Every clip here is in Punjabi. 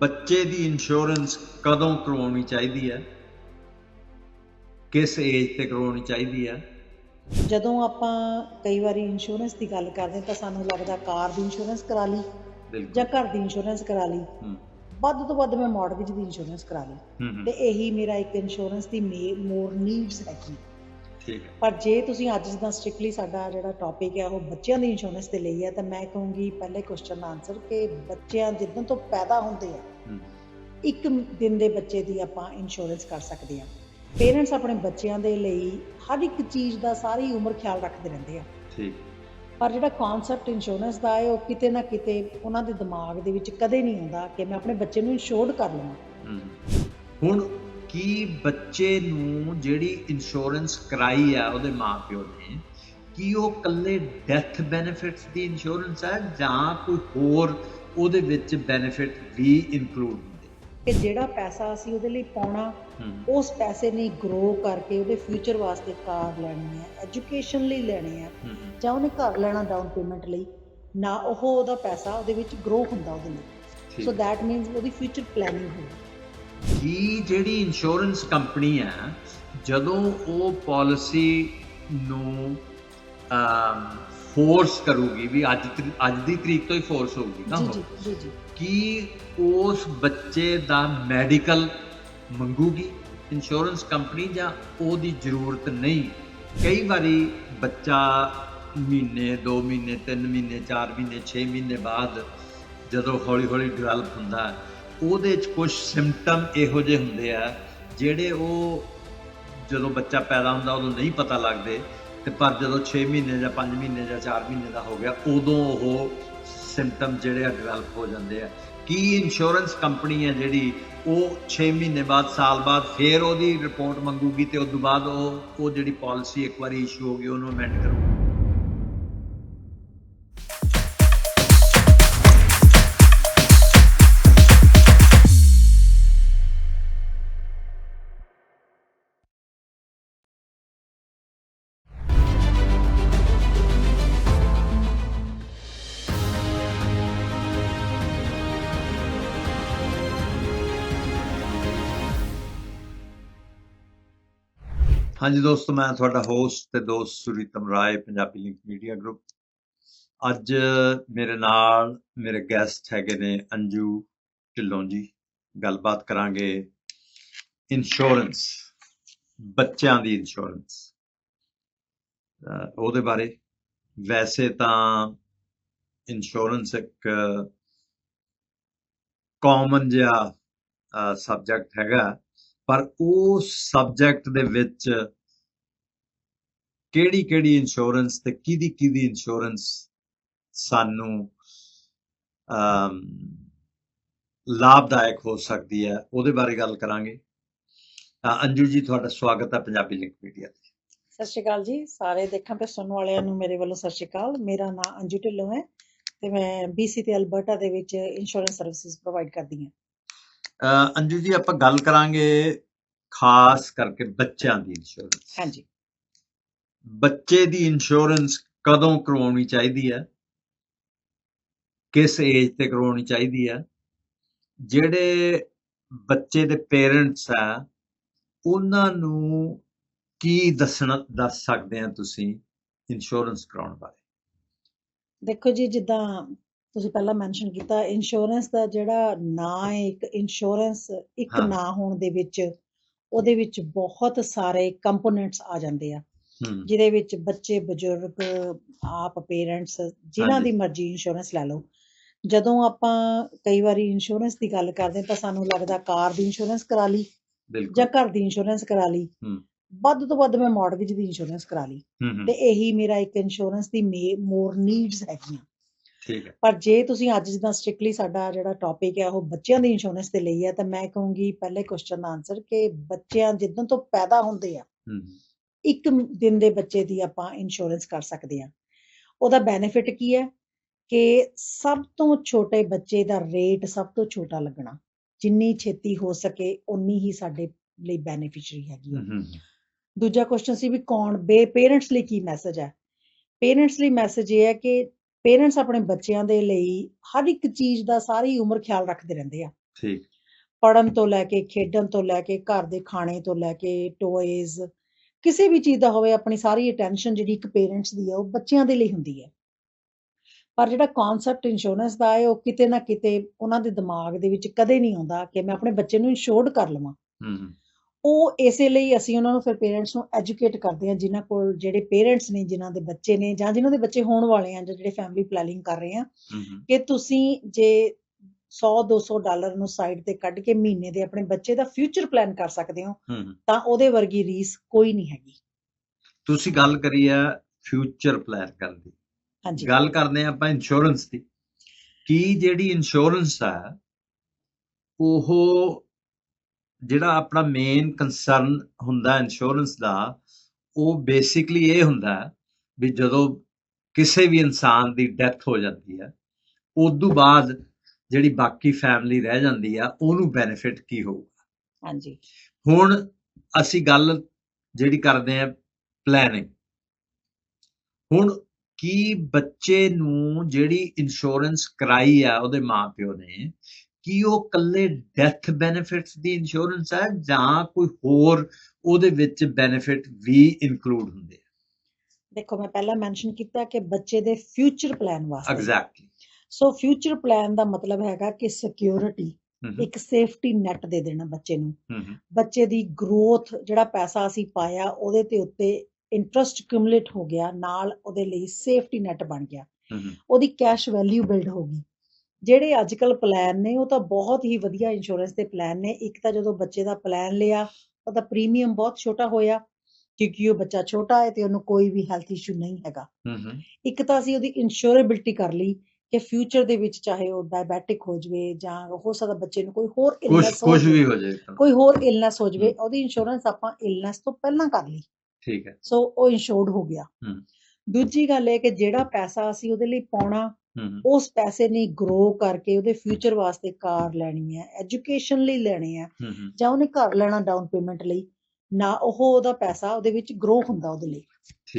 ਬੱਚੇ ਦੀ ਇੰਸ਼ੋਰੈਂਸ ਕਦੋਂ ਕਰਵਾਉਣੀ ਚਾਹੀਦੀ ਹੈ? ਕਿਸ ਏਜ ਤੇ ਕਰਵਾਉਣੀ ਚਾਹੀਦੀ ਹੈ? ਜਦੋਂ ਆਪਾਂ ਕਈ ਵਾਰੀ ਇੰਸ਼ੋਰੈਂਸ ਦੀ ਗੱਲ ਕਰਦੇ ਤਾਂ ਸਾਨੂੰ ਲੱਗਦਾ ਕਾਰ ਦੀ ਇੰਸ਼ੋਰੈਂਸ ਕਰਾ ਲਈ ਜਾਂ ਘਰ ਦੀ ਇੰਸ਼ੋਰੈਂਸ ਕਰਾ ਲਈ। ਵੱਧ ਤੋਂ ਵੱਧ ਮੈਂ ਮਾਰਗੇਜ ਦੀ ਇੰਸ਼ੋਰੈਂਸ ਕਰਾ ਲਈ। ਤੇ ਇਹੀ ਮੇਰਾ ਇੱਕ ਇੰਸ਼ੋਰੈਂਸ ਦੀ ਮੋਰ ਨੀਡਸ ਹੈਗੀ। ਠੀਕ ਹੈ। ਪਰ ਜੇ ਤੁਸੀਂ ਅੱਜ ਜਿੱਦਾਂ ਸਟ੍ਰਿਕਟਲੀ ਸਾਡਾ ਜਿਹੜਾ ਟੌਪਿਕ ਹੈ ਉਹ ਬੱਚਿਆਂ ਦੀ ਇੰਸ਼ੋਰੈਂਸ ਤੇ ਲਈ ਹੈ ਤਾਂ ਮੈਂ ਕਹੂੰਗੀ ਪਹਿਲੇ ਕੁਐਸਚਨ ਦਾ ਆਨਸਰ ਕਿ ਬੱਚਿਆਂ ਜਿੱਦਾਂ ਤੋਂ ਪੈਦਾ ਹੁੰਦੇ ਆ ਇੱਕ ਦਿਨ ਦੇ ਬੱਚੇ ਦੀ ਆਪਾਂ ਇੰਸ਼ੋਰੈਂਸ ਕਰ ਸਕਦੇ ਹਾਂ। ਪੇਰੈਂਟਸ ਆਪਣੇ ਬੱਚਿਆਂ ਦੇ ਲਈ ਹਰ ਇੱਕ ਚੀਜ਼ ਦਾ ਸਾਰੀ ਉਮਰ ਖਿਆਲ ਰੱਖਦੇ ਰਹਿੰਦੇ ਆ। ਠੀਕ। ਪਰ ਜਿਹੜਾ ਕਨਸੈਪਟ ਇੰਸ਼ੋਰੈਂਸ ਦਾ ਹੈ ਉਹ ਕਿਤੇ ਨਾ ਕਿਤੇ ਉਹਨਾਂ ਦੇ ਦਿਮਾਗ ਦੇ ਵਿੱਚ ਕਦੇ ਨਹੀਂ ਆਉਂਦਾ ਕਿ ਮੈਂ ਆਪਣੇ ਬੱਚੇ ਨੂੰ ਇੰਸ਼ੋਰਡ ਕਰ ਲਵਾਂ। ਹੁਣ ਕੀ ਬੱਚੇ ਨੂੰ ਜਿਹੜੀ ਇੰਸ਼ੋਰੈਂਸ ਕਰਾਈ ਆ ਉਹਦੇ ਮਾਪਿਓ ਨੇ ਕੀ ਉਹ ਕੱਲੇ ਡੈਥ ਬੈਨੀਫਿਟਸ ਦੀ ਇੰਸ਼ੋਰੈਂਸ ਹੈ ਜਾਂ ਕੋਈ ਹੋਰ ਉਹਦੇ ਵਿੱਚ ਬੈਨੀਫਿਟ ਵੀ ਇਨਕਲੂਡ ਹੁੰਦੇ। ਕਿ ਜਿਹੜਾ ਪੈਸਾ ਅਸੀਂ ਉਹਦੇ ਲਈ ਪਾਉਣਾ ਉਸ ਪੈਸੇ ਨੇ ਗਰੋ ਕਰਕੇ ਉਹਦੇ ਫਿਊਚਰ ਵਾਸਤੇ ਕਾਰ ਲੈਣੀ ਹੈ ਐਜੂਕੇਸ਼ਨ ਲਈ ਲੈਣੀ ਹੈ ਜਾਂ ਉਹਨੇ ਘਰ ਲੈਣਾ ਡਾਊਨ ਪੇਮੈਂਟ ਲਈ ਨਾ ਉਹ ਉਹਦਾ ਪੈਸਾ ਉਹਦੇ ਵਿੱਚ ਗਰੋ ਹੁੰਦਾ ਉਹਦੇ ਲਈ। ਸੋ ਦੈਟ ਮੀਨਸ ਉਹਦੀ ਫਿਊਚਰ ਪਲੈਨਿੰਗ ਹੋਵੇ ਕੀ ਜਿਹੜੀ ਇੰਸ਼ੋਰੈਂਸ ਕੰਪਨੀ ਹੈ ਜਦੋਂ ਉਹ ਪਾਲਿਸੀ ਨੂੰ ਫੋਰਸ ਕਰੂਗੀ ਵੀ ਅੱਜ ਅੱਜ ਦੀ ਤਰੀਕ ਤੋਂ ਹੀ ਫੋਰਸ ਹੋਊਗੀ ਨਾ ਜੀ। ਜੀ ਕੀ ਉਸ ਬੱਚੇ ਦਾ ਮੈਡੀਕਲ ਮੰਗੂਗੀ ਇੰਸ਼ੋਰੈਂਸ ਕੰਪਨੀ ਜਾਂ ਉਹਦੀ ਜ਼ਰੂਰਤ ਨਹੀਂ? ਕਈ ਵਾਰੀ ਬੱਚਾ ਮਹੀਨੇ 2 ਮਹੀਨੇ 3 ਮਹੀਨੇ 4 ਮਹੀਨੇ 6 ਮਹੀਨੇ ਬਾਅਦ ਜਦੋਂ ਹੌਲੀ ਹੌਲੀ ਡਿਵੈਲਪ ਹੁੰਦਾ ਉਹਦੇ 'ਚ ਕੁਝ ਸਿੰਪਟਮ ਇਹੋ ਜਿਹੇ ਹੁੰਦੇ ਆ ਜਿਹੜੇ ਉਹ ਜਦੋਂ ਬੱਚਾ ਪੈਦਾ ਹੁੰਦਾ ਉਦੋਂ ਨਹੀਂ ਪਤਾ ਲੱਗਦੇ। ਤੇ ਪਰ ਜਦੋਂ 6 ਮਹੀਨੇ ਜਾਂ 5 ਮਹੀਨੇ ਜਾਂ 4 ਮਹੀਨੇ ਦਾ ਹੋ ਗਿਆ, ਉਦੋਂ ਉਹ ਸਿੰਪਟਮ ਜਿਹੜੇ ਆ ਡਿਵੈਲਪ ਹੋ ਜਾਂਦੇ ਆ। ਕੀ ਇੰਸ਼ੋਰੈਂਸ ਕੰਪਨੀ ਹੈ ਜਿਹੜੀ ਉਹ 6 ਮਹੀਨੇ ਬਾਅਦ, ਸਾਲ ਬਾਅਦ ਫੇਰ ਉਹਦੀ ਰਿਪੋਰਟ ਮੰਗੂਗੀ ਤੇ ਉਸ ਤੋਂ ਬਾਅਦ ਉਹ ਉਹ ਜਿਹੜੀ ਪਾਲਿਸੀ ਇੱਕ ਵਾਰੀ ਇਸ਼ੂ ਹੋ ਗਈ, ਉਹਨੂੰ ਅਮੈਂਡ ਕਰੂਗੀ? ਹਾਂਜੀ ਦੋਸਤੋ, ਮੈਂ ਤੁਹਾਡਾ ਹੋਸਟ ਤੇ ਦੋਸਤ Suritam Rai, Punjabi link media group ਅੱਜ ਮੇਰੇ ਨਾਲ ਮੇਰੇ ਗੈਸਟ ਹੈਗੇ ਨੇ ਅੰਜੂ ਢਿੱਲੋਂ ਜੀ। ਗੱਲਬਾਤ ਕਰਾਂਗੇ ਇੰਸ਼ੋਰੈਂਸ ਬੱਚਿਆਂ ਦੀ ਇੰਸ਼ੋਰੈਂਸ ਉਹਦੇ ਬਾਰੇ। ਵੈਸੇ ਤਾਂ ਇੰਸ਼ੋਰੈਂਸ ਇੱਕ ਕਾਮਨ ਜਿਹਾ ਸਬਜੈਕਟ ਹੈਗਾ। ਪਰ ਉਹ ਸਬਜੈਕਟ ਦੇ ਵਿੱਚ ਕਿਹੜੀ ਕਿਹੜੀ ਇੰਸ਼ੋਰੈਂਸ ਤੇ ਕਿਹਦੀ ਕਿਹਦੀ ਇੰਸ਼ੋਰੈਂਸ ਸਾਨੂੰ ਲਾਭਦਾਇਕ ਹੋ ਸਕਦੀ ਹੈ, ਉਹਦੇ ਬਾਰੇ ਗੱਲ ਕਰਾਂਗੇ। ਅੰਜੂ ਜੀ, ਤੁਹਾਡਾ ਸਵਾਗਤ ਹੈ ਪੰਜਾਬੀ ਲਿੰਕ ਮੀਡੀਆ ਤੇ। ਸਤਿ ਸ਼੍ਰੀ ਅਕਾਲ ਜੀ, ਸਾਰੇ ਦੇਖਣ ਤੇ ਸੁਣਨ ਵਾਲਿਆਂ ਨੂੰ ਮੇਰੇ ਵੱਲੋਂ ਸਤਿ ਸ਼੍ਰੀ ਅਕਾਲ। ਮੇਰਾ ਨਾਮ ਅੰਜੂ ਢਿੱਲੋਂ ਹੈ ਤੇ ਮੈਂ BC ਤੇ ਅਲਬਰਟਾ ਦੇ ਵਿੱਚ ਇੰਸ਼ੋਰੈਂਸ ਸਰਵਿਸਿਜ਼ ਪ੍ਰੋਵਾਈਡ ਕਰਦੀ ਹਾਂ। ਅੰਜੂ ਜੀ ਆਪਾਂ ਗੱਲ ਕਰਾਂਗੇ ਖਾਸ ਕਰਕੇ ਬੱਚਿਆਂ ਦੀ ਇੰਸ਼ੋਰੈਂਸ ਹਾਂਜੀ। ਬੱਚੇ ਦੀ ਇੰਸ਼ੋਰੈਂਸ ਕਦੋਂ ਕਰਵਾਉਣੀ ਚਾਹੀਦੀ ਹੈ? ਕਿਸ ਏਜ ਤੇ ਕਰਵਾਉਣੀ ਚਾਹੀਦੀ ਹੈ? ਜਿਹੜੇ ਬੱਚੇ ਦੇ ਪੇਰੈਂਟਸ ਆ ਉਹਨਾਂ ਨੂੰ ਕੀ ਦੱਸਣਾ ਦੱਸ ਸਕਦੇ ਆ ਤੁਸੀਂ ਇੰਸ਼ੋਰੈਂਸ ਕਰਾਉਣ ਬਾਰੇ? ਦੇਖੋ ਜੀ ਜਿੱਦਾਂ ਤੁਸੀਂ ਪਹਿਲਾਂ ਮੈਂਸ਼ਨ ਕੀਤਾ ਇੰਸ਼ੋਰੈਂਸ ਦਾ ਜਿਹੜਾ ਨਾਂ ਹੈ ਇੱਕ ਇੰਸ਼ੋਰੈਂਸ ਇੱਕ ਹਾਂ। ਨਾਂ ਹੋਣ ਦੇ ਵਿੱਚ ਉਹਦੇ ਵਿੱਚ ਬਹੁਤ ਸਾਰੇ ਕੰਪੋਨੈਂਟਸ ਆ ਜਾਂਦੇ ਆ। ਹੂੰ। ਜਿਹਦੇ ਵਿੱਚ ਬੱਚੇ ਬਜ਼ੁਰਗ ਆਪ ਪੇਰੈਂਟਸ ਜਿਨ੍ਹਾਂ ਹਾਂਜੀ। ਦੀ ਮਰਜ਼ੀ ਇੰਸ਼ੋਰੈਂਸ ਲੈ ਲਓ। ਜਦੋਂ ਆਪਾਂ ਕਈ ਵਾਰੀ ਇੰਸ਼ੋਰੈਂਸ ਦੀ ਗੱਲ ਕਰਦੇ ਹਾਂ ਤਾਂ ਸਾਨੂੰ ਲੱਗਦਾ ਕਾਰ ਦੀ ਇੰਸ਼ੋਰੈਂਸ ਕਰਾ ਲਈ ਜਾਂ ਬਿਲਕੁਲ ਘਰ ਦੀ ਇੰਸ਼ੋਰੈਂਸ ਕਰਾ ਲਈ। ਹੂੰ। ਵੱਧ ਤੋਂ ਵੱਧ ਮੈਂ ਮਾਰਗੇਜ ਦੀ ਇੰਸ਼ੋਰੈਂਸ ਕਰਾ ਲਈ। ਹੂੰ ਹੂੰ। ਤੇ ਇਹੀ ਮੇਰਾ ਇੱਕ ਇੰਸ਼ੋਰੈਂਸ ਦੀ ਮੋਰ ਨੀਡਸ ਹੈਗੀਆਂ। ਠੀਕ ਹੈ। ਪਰ ਜੇ ਤੁਸੀਂ ਅੱਜ ਜਿੱਦਾਂ ਸਟ੍ਰਿਕਟਲੀ ਸਾਡਾ ਜਿਹੜਾ ਟੌਪਿਕ ਹੈ ਉਹ ਬੱਚਿਆਂ ਦੀ ਇੰਸ਼ੋਰੈਂਸ ਤੇ ਲਈ ਹੈ ਤਾਂ ਮੈਂ ਕਹੂੰਗੀ ਪਹਿਲੇ ਕੁਐਸਚਨ ਦਾ ਆਨਸਰ ਕਿ ਬੱਚਿਆਂ ਜਿੱਦਾਂ ਤੋਂ ਪੈਦਾ ਹੁੰਦੇ ਆ ਇੱਕ ਦਿਨ ਦੇ ਬੱਚੇ ਦੀ ਆਪਾਂ ਇੰਸ਼ੋਰੈਂਸ ਕਰ ਸਕਦੇ ਹਾਂ। ਉਹਦਾ ਬੈਨੀਫਿਟ ਕੀ ਹੈ? ਕਿ ਸਭ ਤੋਂ ਛੋਟੇ ਬੱਚੇ ਦਾ ਰੇਟ ਸਭ ਤੋਂ ਛੋਟਾ ਲੱਗਣਾ ਜਿੰਨੀ ਛੇਤੀ ਹੋ ਸਕੇ ਉਨੀ ਹੀ ਸਾਡੇ ਲਈ ਬੈਨੀਫੀਸ਼ਰੀ ਹੈਗੀ ਹੂੰ। ਦੂਜਾ ਕੁਐਸਚਨ ਸੀ ਵੀ ਕੌਣ ਬੇ ਪੇਰੈਂਟਸ ਲਈ ਕੀ ਮੈਸੇਜ ਹੈ? ਪੇਰੈਂਟਸ ਲਈ ਮੈਸੇਜ ਇਹ ਹੈ ਕਿ ਪੇਰੈਂਟਸ ਆਪਣੇ ਬੱਚਿਆਂ ਦੇ ਲਈ ਹਰ ਇੱਕ ਚੀਜ਼ ਦਾ ਸਾਰੀ ਉਮਰ ਖਿਆਲ ਰੱਖਦੇ ਰਹਿੰਦੇ ਆ। ਠੀਕ। ਪੜਨ ਤੋਂ ਲੈ ਕੇ ਖੇਡਣ ਤੋਂ ਲੈ ਕੇ ਘਰ ਦੇ ਖਾਣੇ ਤੋਂ ਲੈ ਕੇ ਟੋਇਜ਼ ਕਿਸੇ ਵੀ ਚੀਜ਼ ਦਾ ਹੋਵੇ ਆਪਣੀ ਸਾਰੀ ਅਟੈਂਸ਼ਨ ਜਿਹੜੀ ਇੱਕ ਪੇਰੈਂਟਸ ਦੀ ਹੈ ਉਹ ਬੱਚਿਆਂ ਦੇ ਲਈ ਹੁੰਦੀ ਹੈ ਪਰ ਜਿਹੜਾ ਕਨਸੈਪਟ ਇੰਸ਼ੋਰੈਂਸ ਦਾ ਹੈ ਉਹ ਕਿਤੇ ਨਾ ਕਿਤੇ ਉਹਨਾਂ ਦੇ ਦਿਮਾਗ ਦੇ ਵਿੱਚ ਕਦੇ ਨਹੀਂ ਆਉਂਦਾ ਕਿ ਮੈਂ ਆਪਣੇ ਬੱਚੇ ਨੂੰ ਇੰਸ਼ੋਰਡ ਕਰ ਲਵਾਂ। ਹੂੰ ਹੂੰ। ਉਹ ਇਸੇ ਲਈ ਅਸੀਂ ਉਹਨਾਂ ਨੂੰ ਫਿਰ ਪੇਰੈਂਟਸ ਨੂੰ ਐਜੂਕੇਟ ਕਰਦੇ ਹਾਂ ਜਿਨ੍ਹਾਂ ਕੋਲ ਜਿਹੜੇ ਪੇਰੈਂਟਸ ਨੇ ਜਿਨ੍ਹਾਂ ਦੇ ਬੱਚੇ ਨੇ ਜਾਂ ਜਿਨ੍ਹਾਂ ਦੇ ਬੱਚੇ ਹੋਣ ਵਾਲੇ ਆ ਜਾਂ ਜਿਹੜੇ ਫੈਮਿਲੀ ਪਲੈਨਿੰਗ ਕਰ ਰਹੇ ਆ ਕਿ ਤੁਸੀਂ ਜੇ 100 200 ਡਾਲਰ ਨੂੰ ਸਾਈਡ ਤੇ ਕੱਢ ਕੇ ਮਹੀਨੇ ਦੇ ਆਪਣੇ ਬੱਚੇ ਦਾ ਫਿਊਚਰ ਪਲਾਨ ਕਰ ਸਕਦੇ ਹੋ। ਤਾਂ ਉਹਦੇ ਵਰਗੀ ਰੀਸ ਕੋਈ ਨਹੀਂ ਹੈਗੀ। ਤੁਸੀਂ ਗੱਲ ਕਰੀ ਆ ਫਿਊਚਰ ਪਲਾਨ ਕਰਨ ਦੀ। ਹਾਂਜੀ। ਗੱਲ ਕਰਦੇ ਹਾਂ ਆਪਾਂ ਇੰਸ਼ੋਰੈਂਸ ਦੀ। ਕੀ ਜਿਹੜੀ ਇੰਸ਼ੋਰੈਂਸ ਆ ਉਹ ਜਿਹੜਾ ਆਪਣਾ ਮੇਨ ਕੰਸਰਨ ਹੁੰਦਾ ਇੰਸ਼ੋਰੈਂਸ ਦਾ ਉਹ ਬੇਸਿਕਲੀ ਇਹ ਹੁੰਦਾ ਵੀ ਜਦੋਂ ਕਿਸੇ ਵੀ ਇਨਸਾਨ ਦੀ ਡੈਥ ਹੋ ਜਾਂਦੀ ਹੈ ਉਦੋਂ ਬਾਅਦ ਜਿਹੜੀ ਬਾਕੀ ਫੈਮਿਲੀ ਰਹਿ ਜਾਂਦੀ ਆ ਉਹਨੂੰ ਬੈਨੀਫਿਟ ਕੀ ਹੋਊਗਾ? ਹਾਂਜੀ। ਹੁਣ ਅਸੀਂ ਗੱਲ ਜਿਹੜੀ ਕਰਦੇ ਆ ਪਲੈਨਿੰਗ ਹੁਣ ਕੀ ਬੱਚੇ ਨੂੰ ਜਿਹੜੀ ਇੰਸ਼ੋਰੈਂਸ ਕਰਾਈ ਆ ਉਹਦੇ ਮਾਪਿਓ ਨੇ ਕੀ ਉਹ ਕੱਲੇ ਡੈਥ ਬੈਨੀਫਿਟਸ ਦੀ ਇੰਸ਼ੋਰੈਂਸ ਹੈ ਜਾਂ ਕੋਈ ਹੋਰ ਉਹਦੇ ਵਿੱਚ ਬੈਨੀਫਿਟ ਵੀ ਇਨਕਲੂਡ ਹੁੰਦੇ ਆ? ਦੇਖੋ ਮੈਂ ਪਹਿਲਾਂ ਮੈਂਸ਼ਨ ਕੀਤਾ ਕਿ ਬੱਚੇ ਦੇ ਫਿਊਚਰ ਪਲਾਨ ਵਾਸਤੇ। ਐਗਜ਼ੈਕਟਲੀ ਸੋ ਫਿਊਚਰ ਪਲਾਨ ਦਾ ਮਤਲਬ ਹੈਗਾ ਕਿ ਸਿਕਿਉਰਿਟੀ ਇੱਕ ਸੇਫਟੀ ਨੈਟ ਦੇ ਦੇਣਾ ਬੱਚੇ ਨੂੰ। ਬੱਚੇ ਦੀ ਗਰੋਥ ਜਿਹੜਾ ਪੈਸਾ ਅਸੀਂ ਪਾਇਆ ਉਹਦੇ ਤੇ ਉੱਤੇ ਇੰਟਰਸਟ ਕਿਊਮੂਲੇਟ ਹੋ ਗਿਆ ਨਾਲ ਉਹਦੇ ਲਈ ਸੇਫਟੀ ਨੈਟ ਬਣ ਗਿਆ। ਉਹਦੀ ਕੈਸ਼ ਵੈਲਿਊ ਬਿਲਡ ਹੋ ਗਈ। ਜਿਹੜੇ ਅੱਜਕੱਲ ਪਲਾਨ ਨੇ ਉਹ ਤਾਂ ਬਹੁਤ ਹੀ ਵਧੀਆ ਇੰਸ਼ੋਰੈਂਸ ਦੇ ਪਲਾਨ ਨੇ। ਇੱਕ ਤਾਂ ਜਦੋਂ ਬੱਚੇ ਦਾ ਪਲਾਨ ਲਿਆ ਉਹਦਾ ਪ੍ਰੀਮੀਅਮ ਬਹੁਤ ਛੋਟਾ ਹੋਇਆ ਕਿਉਂਕਿ ਉਹ ਬੱਚਾ ਛੋਟਾ ਹੈ ਤੇ ਉਹਨੂੰ ਕੋਈ ਵੀ ਹੈਲਥ ਇਸ਼ੂ ਨਹੀਂ ਹੈਗਾ। ਇੱਕ ਤਾਂ ਅਸੀਂ ਉਹਦੀ ਇੰਸ਼ੋਰੇਬਿਲਟੀ ਕਰ ਲਈ ਕਿ ਫਿਊਚਰ ਦੇ ਵਿੱਚ ਚਾਹੇ ਉਹ ਡਾਇਬੈਟਿਕ ਹੋ ਜਵੇ ਜਾਂ ਹੋ ਸਕਦਾ ਬੱਚੇ ਨੂੰ ਕੋਈ ਹੋਰ ਇਲਨੈਸ ਹੋ ਕੁਝ ਵੀ ਜਾਵੇ ਹੋ ਜਾਏ ਕੋਈ ਹੋਰ ਇਲਨੈਸ ਹੋ ਜਵੇ। ਉਹਦੀ ਇੰਸ਼ੋਰੈਂਸ ਆਪਾਂ ਇਲਨੈਸ ਤੋਂ ਪਹਿਲਾਂ ਕਰ ਲਈ। ਠੀਕ ਹੈ। ਸੋ ਉਹ ਇੰਸ਼ੋਰਡ ਹੋ ਗਿਆ। ਹਮ। ਦੂਜੀ ਗੱਲ ਇਹ ਕਿ ਜਿਹੜਾ ਪੈਸਾ ਅਸੀਂ ਉਹਦੇ ਲਈ ਪਾਉਣਾ ਉਸ ਪੈਸੇ ਨੇ ਗਰੋ ਕਰਕੇ ਉਹਦੇ ਫਿਊਚਰ ਵਾਸਤੇ ਕਾਰ ਲੈਣੀ ਹੈ ਐਜੂਕੇਸ਼ਨ ਲਈ ਲੈਣੀ ਹੂੰ ਜਾਂ ਉਹਨੇ ਘਰ ਲੈਣਾ ਡਾਊਨ ਪੇਮੈਂਟ ਲਈ ਨਾ ਉਹ ਉਹਦਾ ਪੈਸਾ ਉਹਦੇ ਵਿੱਚ ਗਰੋ ਹੁੰਦਾ ਉਹਦੇ ਲਈ।